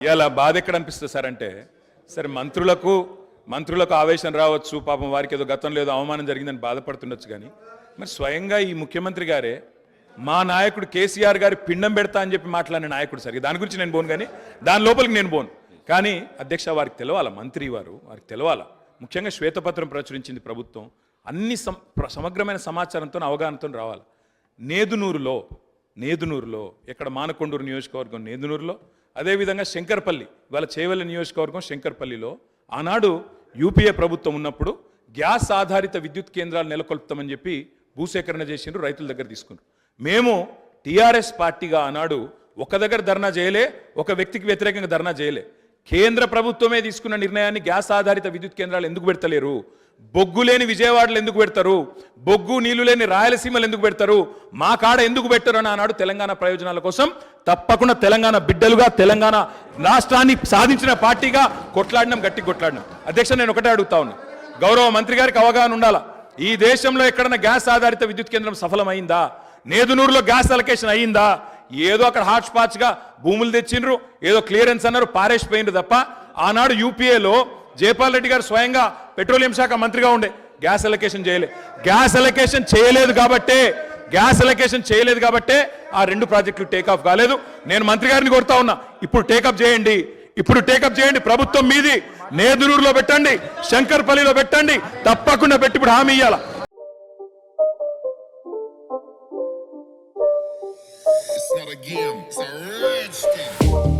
ఇలా బాధ ఎక్కడ అనిపిస్తుంది సార్ అంటే సరే మంత్రులకు మంత్రులకు ఆవేశం రావచ్చు పాపం వారికి ఏదో గతంలో ఏదో అవమానం జరిగిందని బాధపడుతుండొచ్చు కానీ మరి స్వయంగా ఈ ముఖ్యమంత్రి గారే మా నాయకుడు కేసీఆర్ గారి పిండం పెడతా అని చెప్పి మాట్లాడిన నాయకుడు సరే. దాని గురించి నేను పోను కానీ దాని లోపలికి నేను పోను కానీ అధ్యక్ష వారికి తెలవాలా? మంత్రి వారు వారికి తెలవాలా? ముఖ్యంగా శ్వేతపత్రం ప్రచురించింది ప్రభుత్వం. అన్ని సం ప్ర- సమగ్రమైన సమాచారంతో అవగాహనతో రావాలి? నేదునూరులో నేదునూరులో ఇక్కడ మానకొండూరు నియోజకవర్గం నేదునూరులో అదేవిధంగా శంకర్పల్లి ఇవాళ చేవెళ్ళ నియోజకవర్గం శంకర్పల్లిలో ఆనాడు యూపీఏ ప్రభుత్వం ఉన్నప్పుడు గ్యాస్ ఆధారిత విద్యుత్ కేంద్రాలు నెలకొల్పుతామని చెప్పి భూసేకరణ చేసిండ్రు రైతుల దగ్గర తీసుకున్నారు. మేము టీఆర్ఎస్ పార్టీగా ఆనాడు ఒక దగ్గర ధర్నా చేయలే ఒక వ్యక్తికి వ్యతిరేకంగా ధర్నా చేయలే. కేంద్ర ప్రభుత్వమే తీసుకున్న నిర్ణయాన్ని గ్యాస్ ఆధారిత విద్యుత్ కేంద్రాలు ఎందుకు పెడతలేరు? బొగ్గు లేని విజయవాడలు ఎందుకు పెడతారు? బొగ్గు నీళ్ళు లేని రాయలసీమలు ఎందుకు పెడతారు? మా కాడ ఎందుకు పెట్టరు అని ఆనాడు తెలంగాణ ప్రయోజనాల కోసం తప్పకుండా తెలంగాణ బిడ్డలుగా తెలంగాణ రాష్ట్రాన్ని సాధించిన పార్టీగా కొట్లాడినాం గట్టి కొట్లాడినాం. అధ్యక్ష నేను ఒకటే అడుగుతా ఉన్నా. గౌరవ మంత్రి గారికి అవగాహన ఉండాలా? ఈ దేశంలో ఎక్కడన్నా గ్యాస్ ఆధారిత విద్యుత్ కేంద్రం సఫలమైందా? నేదునూరులో గ్యాస్ అలొకేషన్ అయ్యిందా ఏదో అక్కడ హాట్స్పాట్స్గా భూములు తెచ్చిండ్రు ఏదో క్లియరెన్స్ అన్నారు పారేసిపోయిండ్రు తప్ప ఆనాడు యూపీఏలో జయపాల్ రెడ్డి గారు స్వయంగా పెట్రోలియం శాఖ మంత్రిగా ఉండే. గ్యాస్ అలొకేషన్ చేయలే. గ్యాస్ అలొకేషన్ చేయలేదు కాబట్టే గ్యాస్ ఎలకేషన్ చేయలేదు కాబట్టే ఆ రెండు ప్రాజెక్టులు టేకాఫ్ కాలేదు. నేను మంత్రి గారిని కోరుతా ఉన్నా ఇప్పుడు టేకప్ చేయండి. ఇప్పుడు టేకప్ చేయండి ప్రభుత్వం మీది. నేదునూరులో పెట్టండి శంకర్పల్లిలో పెట్టండి తప్పకుండా పెట్టి ఇప్పుడు హామీ ఇవ్వాలా It's not a game, it's a rage game.